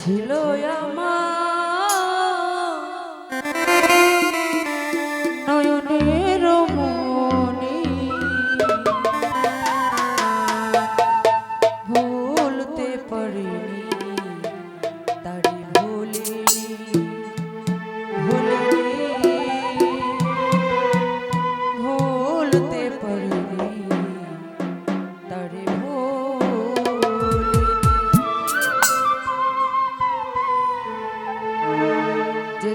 ছিল আমার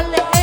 darle